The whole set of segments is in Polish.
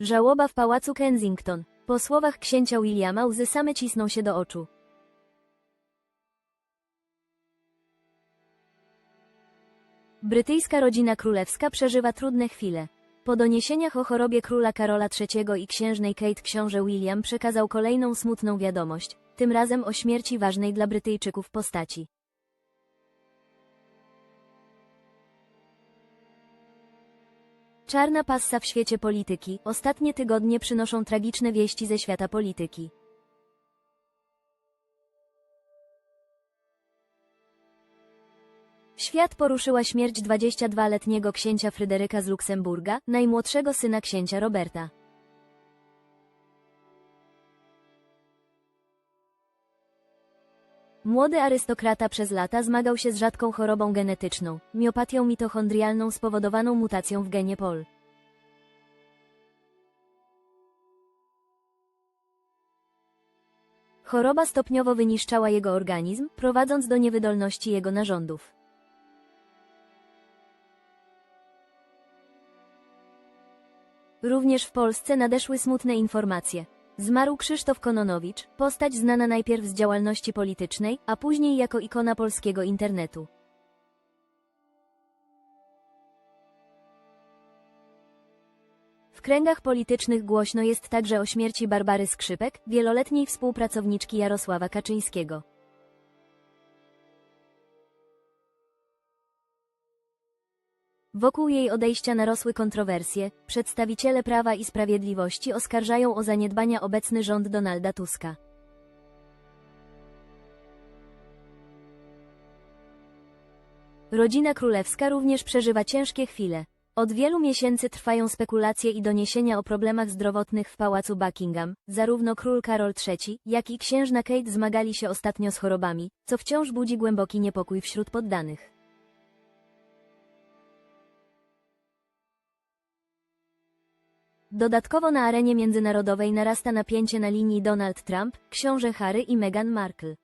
Żałoba w pałacu Kensington. Po słowach księcia Williama łzy same cisną się do oczu. Brytyjska rodzina królewska przeżywa trudne chwile. Po doniesieniach o chorobie króla Karola III i księżnej Kate książę William przekazał kolejną smutną wiadomość, tym razem o śmierci ważnej dla Brytyjczyków postaci. Czarna passa w świecie polityki. Ostatnie tygodnie przynoszą tragiczne wieści ze świata polityki. Świat poruszyła śmierć 22-letniego księcia Fryderyka z Luksemburga, najmłodszego syna księcia Roberta. Młody arystokrata przez lata zmagał się z rzadką chorobą genetyczną, miopatią mitochondrialną spowodowaną mutacją w genie POL. Choroba stopniowo wyniszczała jego organizm, prowadząc do niewydolności jego narządów. Również w Polsce nadeszły smutne informacje. Zmarł Krzysztof Kononowicz, postać znana najpierw z działalności politycznej, a później jako ikona polskiego internetu. W kręgach politycznych głośno jest także o śmierci Barbary Skrzypek, wieloletniej współpracowniczki Jarosława Kaczyńskiego. Wokół jej odejścia narosły kontrowersje, przedstawiciele Prawa i Sprawiedliwości oskarżają o zaniedbania obecny rząd Donalda Tuska. Rodzina królewska również przeżywa ciężkie chwile. Od wielu miesięcy trwają spekulacje i doniesienia o problemach zdrowotnych w pałacu Buckingham. Zarówno król Karol III, jak i księżna Kate zmagali się ostatnio z chorobami, co wciąż budzi głęboki niepokój wśród poddanych. Dodatkowo na arenie międzynarodowej narasta napięcie na linii Donald Trump, książę Harry i Meghan Markle.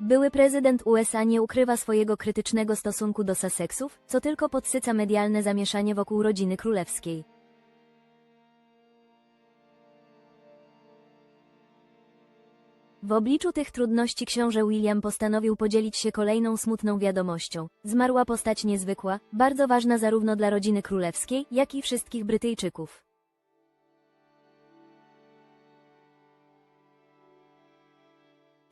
Były prezydent USA nie ukrywa swojego krytycznego stosunku do Sussexów, co tylko podsyca medialne zamieszanie wokół rodziny królewskiej. W obliczu tych trudności książę William postanowił podzielić się kolejną smutną wiadomością. Zmarła postać niezwykła, bardzo ważna zarówno dla rodziny królewskiej, jak i wszystkich Brytyjczyków.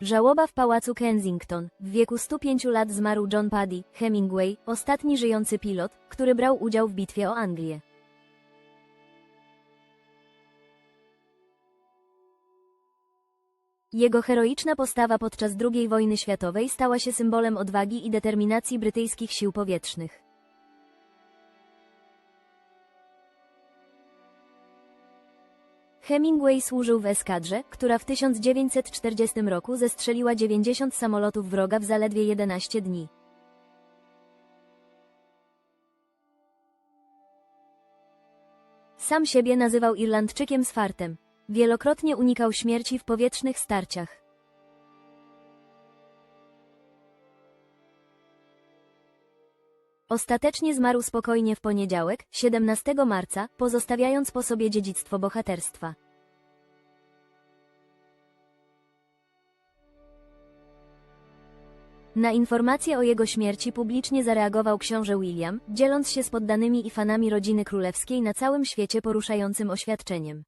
Żałoba w pałacu Kensington. W wieku 105 lat zmarł John Paddy, Hemingway, ostatni żyjący pilot, który brał udział w bitwie o Anglię. Jego heroiczna postawa podczas II wojny światowej stała się symbolem odwagi i determinacji brytyjskich sił powietrznych. Hemingway służył w eskadrze, która w 1940 roku zestrzeliła 90 samolotów wroga w zaledwie 11 dni. Sam siebie nazywał Irlandczykiem z fartem. Wielokrotnie unikał śmierci w powietrznych starciach. Ostatecznie zmarł spokojnie w poniedziałek, 17 marca, pozostawiając po sobie dziedzictwo bohaterstwa. Na informację o jego śmierci publicznie zareagował książę William, dzieląc się z poddanymi i fanami rodziny królewskiej na całym świecie poruszającym oświadczeniem.